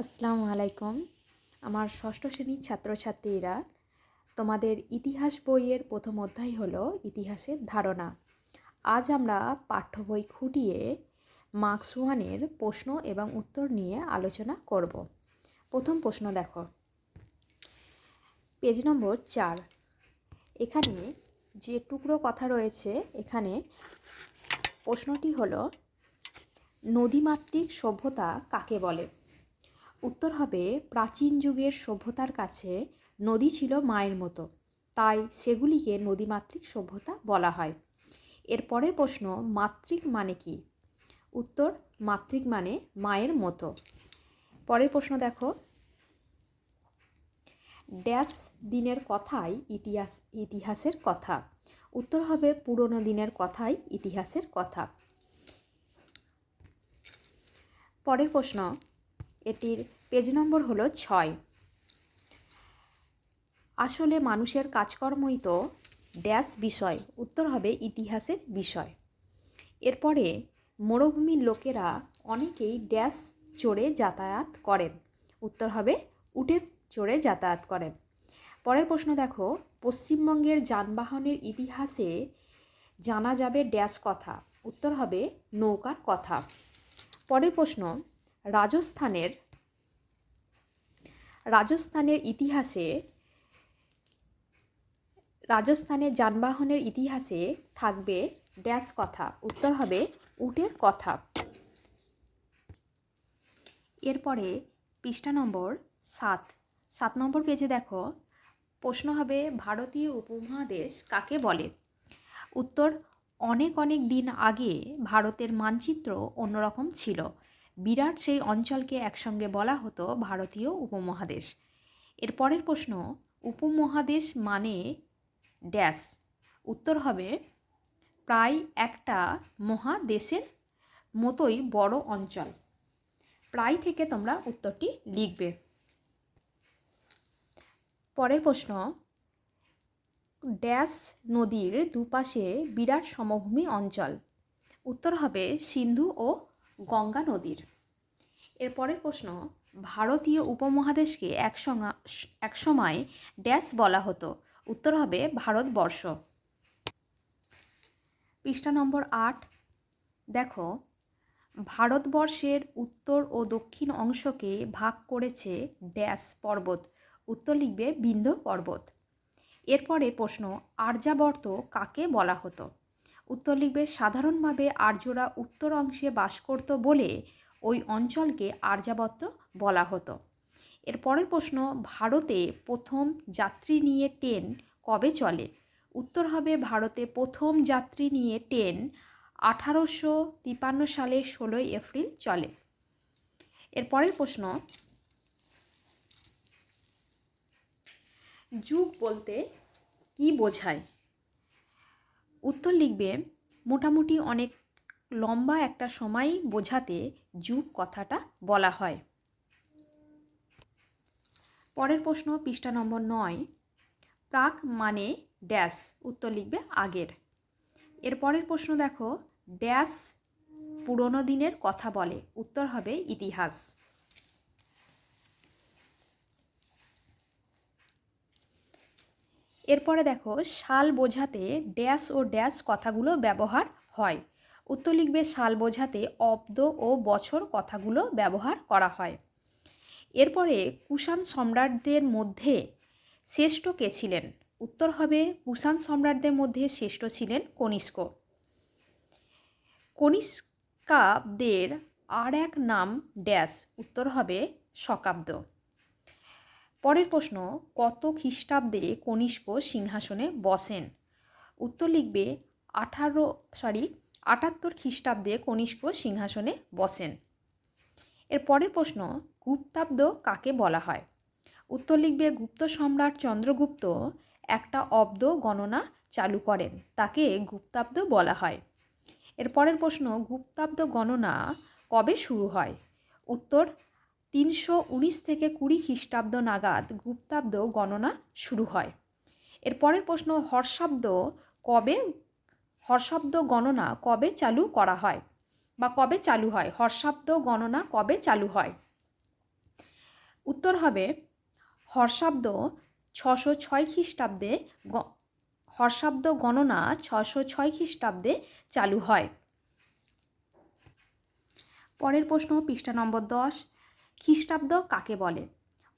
আসসালামু আলাইকুম। আমার ষষ্ঠ শ্রেণির ছাত্রছাত্রীরা, তোমাদের ইতিহাস বইয়ের প্রথম অধ্যায় হলো ইতিহাসের ধারণা। আজ আমরা পাঠ্য বই খুঁটিয়ে মার্কস ওয়ানের প্রশ্ন এবং উত্তর নিয়ে আলোচনা করব। প্রথম প্রশ্ন দেখো। পেজ নম্বর চার। এখানে যে টুকরো কথা রয়েছে, এখানে প্রশ্নটি হলো, নদীমাতৃক সভ্যতা কাকে বলে? উত্তর হবে, প্রাচীন যুগের সভ্যতার কাছে নদী ছিল মায়ের মতো। তাই সেগুলিকে নদীমাতৃক সভ্যতা বলা হয়। এর পরের প্রশ্ন, মাতৃক মানে কি? উত্তর, মাতৃক মানে মায়ের মতো। পরের প্রশ্ন দেখো। ড্যাশ দিনের কথাই ইতিহাস, ইতিহাসের কথা। উত্তর হবে, পুরনো দিনের কথাই ইতিহাসের কথা। পরের প্রশ্ন এটির পেজ নম্বর হলো ছয়। আসলে মানুষের কাজকর্মই তো ড্যাশ বিষয়, উত্তর হবে ইতিহাসের বিষয়। এরপরে মরুভূমির লোকেরা অনেকেই ড্যাশ চড়ে যাতায়াত করেন, উত্তর হবে উঠে চড়ে যাতায়াত করেন। পরের প্রশ্ন দেখো, পশ্চিমবঙ্গের যানবাহনের ইতিহাসে জানা যাবে ড্যাশ কথা, উত্তর হবে নৌকার কথা। পরের প্রশ্ন রাজস্থানের রাজস্থানের ইতিহাসে, রাজস্থানের যানবাহনের ইতিহাসে থাকবে ড্যাশ কথা। উত্তর হবে উটের কথা। এরপরে পৃষ্ঠা নম্বর সাত। সাত নম্বর পেজে দেখো, প্রশ্ন হবে ভারতীয় উপমহাদেশ কাকে বলে? উত্তর, অনেক অনেক দিন আগে ভারতের মানচিত্র অন্যরকম ছিল। বিরাট সেই অঞ্চলকে একসঙ্গে বলা হতো ভারতীয় উপমহাদেশ। এর পরের প্রশ্ন, উপমহাদেশ মানে ড্যাশ। উত্তর হবে, প্রায় একটা মহাদেশের মতোই বড় অঞ্চল। প্রায় থেকে তোমরা উত্তরটি লিখবে। পরের প্রশ্ন, ড্যাশ নদীর দুপাশে বিরাট সমভূমি অঞ্চল। উত্তর হবে, সিন্ধু ও গঙ্গা নদীর। এর পরের প্রশ্ন, ভারতীয় উপমহাদেশকে একসঙ্গে, একসময় ড্যাশ বলা হতো। উত্তর হবে ভারতবর্ষ। পৃষ্ঠা নম্বর আট, দেখো, ভারতবর্ষের উত্তর ও দক্ষিণ অংশকে ভাগ করেছে ড্যাশ পর্বত। উত্তর লিখবে বিন্ধ্য পর্বত। এরপরে প্রশ্ন, আর্যাবর্ত কাকে বলা হতো? উত্তর লিখবে, সাধারণভাবে আর্যরা উত্তর অংশে বাস করত বলে ওই অঞ্চলকে আর্যাবর্ত বলা হতো। এর পরের প্রশ্ন, ভারতে প্রথম যাত্রী নিয়ে ট্রেন কবে চলে? উত্তর হবে, ভারতে প্রথম যাত্রী নিয়ে ট্রেন আঠারোশো তিপান্ন সালে ষোলোই এপ্রিল চলে। এর পরের প্রশ্ন, যুগ বলতে কি বোঝায়? উত্তর লিখবে, মোটামুটি অনেক লম্বা একটা সময় বোঝাতে যুগ কথাটা বলা হয়। পরের প্রশ্ন, পৃষ্ঠা নম্বর নয়, প্রাক মানে ড্যাশ? উত্তর লিখবে, আগের। এর পরের প্রশ্ন দেখো, ড্যাশ পুরনো দিনের কথা বলে। উত্তর হবে, ইতিহাস। এরপরে দেখো, শাল বোঝাতে ড্যাশ ও ড্যাশ কথাগুলো ব্যবহার হয়। উত্তর লিখবে সাল বোঝাতে অব্দ ও বছর কথাগুলো ব্যবহার করা হয়। এরপরে, কুষাণ সম্রাটদের মধ্যে শ্রেষ্ঠ কে ছিলেন? উত্তর হবে, কুষাণ সম্রাটদের মধ্যে শ্রেষ্ঠ ছিলেন কনিষ্ক। কনিষ্কাব্দের আর এক নাম ড্যাশ, উত্তর হবে শকাব্দ। পরের প্রশ্ন, কত খ্রিস্টাব্দে কনিষ্ক সিংহাসনে বসেন? উত্তর লিখবে, আঠারো সরি আটাত্তর খ্রিস্টাব্দে কনিষ্ক সিংহাসনে বসেন। এর পরের প্রশ্ন, গুপ্তাব্দ কাকে বলা হয়? উত্তর লিখবে, গুপ্ত সম্রাট চন্দ্রগুপ্ত একটা অব্দ গণনা চালু করেন, তাকে গুপ্তাব্দ বলা হয়। এর পরের প্রশ্ন, গুপ্তাব্দ গণনা কবে শুরু হয়? উত্তর তিনশো উনিশ থেকে কুড়ি খ্রিস্টাব্দ নাগাদ গুপ্তাব্দ গণনা শুরু হয়। এর পরের প্রশ্ন হর্ষাব্দ কবে হর্ষাব্দ গণনা কবে চালু করা হয় বা কবে চালু হয়? হর্ষাব্দ গণনা কবে চালু হয়? উত্তর হবে হর্ষাব্দ ছশো ছয় খ্রিস্টাব্দে হর্ষাব্দ গণনা ছশো ছয় খ্রিস্টাব্দে চালু হয়। পরের প্রশ্ন, পৃষ্ঠা নম্বর দশ খ্রিস্টাব্দ কাকে বলে?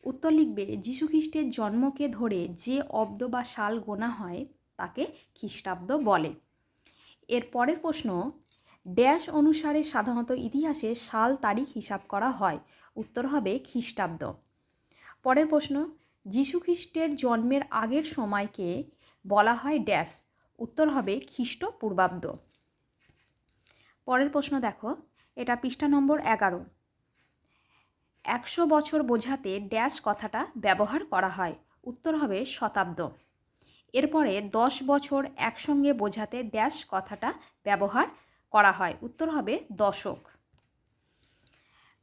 উত্তর লিখবে, যীশু খ্রিস্টের জন্মকে ধরে যে অব্দ বা সাল গোনা হয়, তাকে খ্রিস্টাব্দ বলে। এর পরের প্রশ্ন, ড্যাশ অনুসারে সাধারণত ইতিহাসে সাল তারিখ হিসাব করা হয়। উত্তর হবে, খ্রিস্টাব্দ। পরের প্রশ্ন, যীশু খ্রিস্টের জন্মের আগের সময়কে বলা হয় ড্যাশ? উত্তর হবে খ্রিস্টপূর্বাব্দ পরের প্রশ্ন দেখো, এটা পৃষ্ঠা নম্বর এগারো। একশো বছর বোঝাতে ড্যাশ কথাটা ব্যবহার করা হয়। উত্তর হবে শতাব্দ। এরপরে দশ বছর একসঙ্গে বোঝাতে ড্যাশ কথাটা ব্যবহার করা হয়। উত্তর হবে দশক।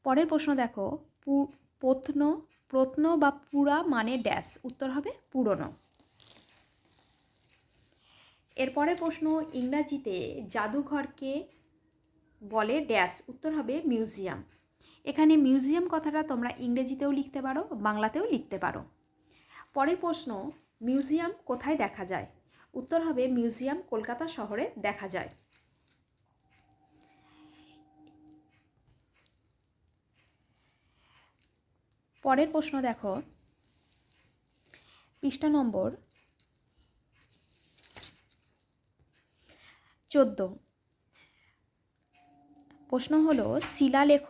পরের প্রশ্ন দেখো প্রত্ন প্রত্ন বা পুরা মানে ড্যাশ। উত্তর হবে পুরনো। এরপরের প্রশ্ন, ইংরাজিতে জাদুঘরকে বলে ড্যাশ। উত্তর হবে মিউজিয়াম। এখানে মিউজিয়াম কথাটা তোমরা ইংরেজিতেও লিখতে পারো, বাংলাতেও লিখতে পারো। পরের প্রশ্ন মিউজিয়াম কোথায় দেখা যায়? উত্তর হবে মিউজিয়াম কলকাতা শহরে দেখা যায়। পরের প্রশ্ন দেখো, পৃষ্ঠা নম্বর চোদ্দ। প্রশ্ন হলো, শিলালেখ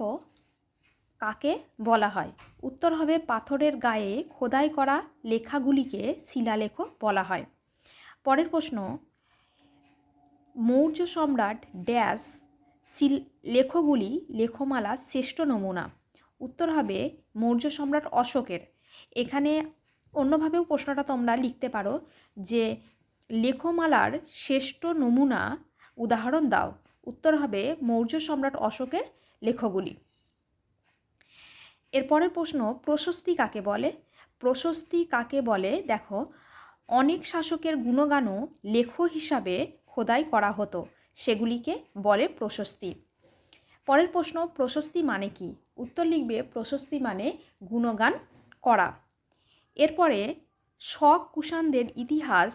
কাকে বলা হয়? উত্তর হবে পাথরের গায়ে খোদাই করা লেখাগুলিকে শিলালেখ বলা হয়। পরের প্রশ্ন, মৌর্য সম্রাট ড্যাশ শিল, লেখগুলি লেখমালার শ্রেষ্ঠ নমুনা। উত্তর হবে মৌর্য সম্রাট অশোকের। এখানে অন্যভাবেও প্রশ্নটা তোমরা লিখতে পারো যে, লেখমালার শ্রেষ্ঠ নমুনা উদাহরণ দাও। উত্তর হবে মৌর্য সম্রাট অশোকের লেখগুলি। এরপরের প্রশ্ন, প্রশস্তি কাকে বলে? প্রশস্তি কাকে বলে? দেখো, অনেক শাসকের গুণগানও লেখ হিসাবে খোদাই করা হতো। সেগুলিকে বলে প্রশস্তি। পরের প্রশ্ন, প্রশস্তি মানে কি? উত্তর লিখবে, প্রশস্তি মানে গুণগান করা। এরপরে শক কুষাণদের ইতিহাস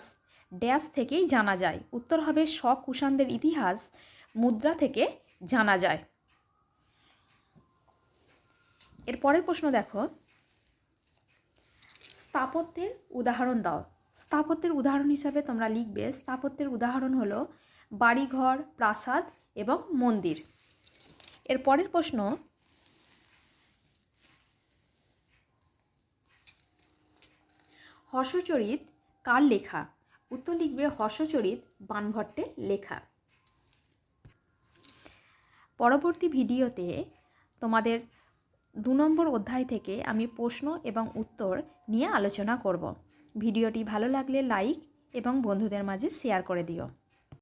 ড্যাশ থেকেই জানা যায়। উত্তর হবে শক কুষাণদের ইতিহাস মুদ্রা থেকে জানা যায়। এর পরের প্রশ্ন দেখো। স্থাপত্যের উদাহরণ দাও। স্থাপত্যের উদাহরণ হিসাবে তোমরা লিখবে, স্থাপত্যের উদাহরণ হলো বাড়িঘর, প্রাসাদ এবং মন্দির। এর পরের প্রশ্ন, হর্ষচরিত কার লেখা? উত্তর লিখবে হর্ষচরিত বানভট্টের লেখা। পরবর্তী ভিডিওতে তোমাদের দু নম্বর অধ্যায় থেকে আমি প্রশ্ন এবং উত্তর নিয়ে আলোচনা করব। ভিডিওটি ভালো লাগলে লাইক এবং বন্ধুদের মাঝে শেয়ার করে দিও।